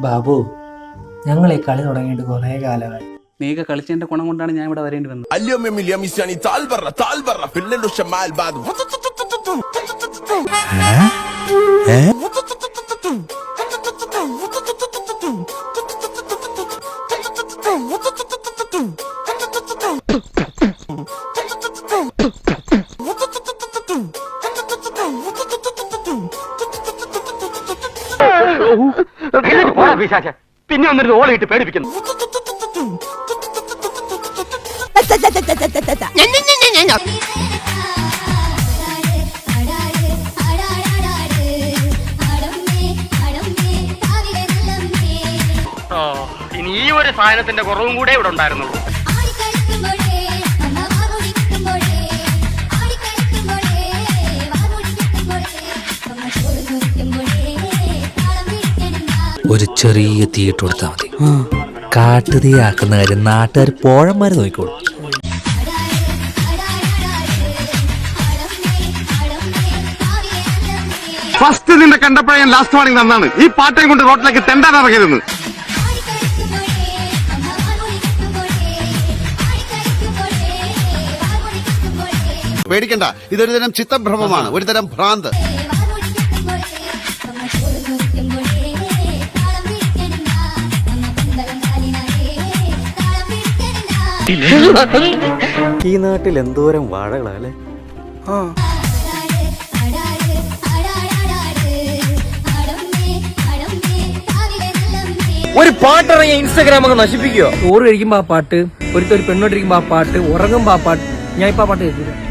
ബാബു ഞങ്ങൾ ഈ കളി തുടങ്ങിയിട്ട് കുറേ കാലമായി നീയൊക്കെ കളിച്ചതിന്റെ ഗുണം കൊണ്ടാണ് ഞാൻ ഇവിടെ വരേണ്ടി വന്നത് اليوم يا مليا ميساني تعال برا تعال برا في الليل والشمال بعد പിന്നെ ഒന്നിരുന്ന് ഓളയിട്ട് പേടിപ്പിക്കുന്നു. ഇനി ഈ ഒരു സാധനത്തിന്റെ കുറവും കൂടെ ഇവിടെ ഉണ്ടായിരുന്നുള്ളൂ. ഒരു ചെറിയ തീയിട്ട് കൊടുത്താൽ മതി. കാട്ടുതീ ആക്കുന്ന കാര്യം നാട്ടുകാർ പോഴന്മാർ നോക്കിക്കോളും. ഫസ്റ്റ് നിന്നെ കണ്ടപ്പോഴേ ഞാൻ ലാസ്റ്റ് വാണിംഗ് തന്നാണ്. ഈ പാട്ടയും കൊണ്ട് റോട്ടിലേക്ക് തെണ്ടാൻ ഇറങ്ങിയിരുന്നു പേടിക്കണ്ട. ഇതൊരു തരം ചിത്തഭ്രമമാണ് ഒരു തരം ഭ്രാന്ത്. ഈ നാട്ടിൽ എന്തോരം വാഴകളാ അല്ലേ ഒരു പാട്ടിറങ്ങിയ ഇൻസ്റ്റാഗ്രാം ഒക്കെ നശിപ്പിക്കുക ചോറ് കഴിക്കുമ്പോ ആ പാട്ട് ഒരുത്തൊരു പെണ്ണോട്ടിരിക്കുമ്പോ ആ പാട്ട് ഉറങ്ങുമ്പോ ആ പാട്ട് ഞാൻ ഇപ്പൊ ആ പാട്ട് കേൾക്കില്ല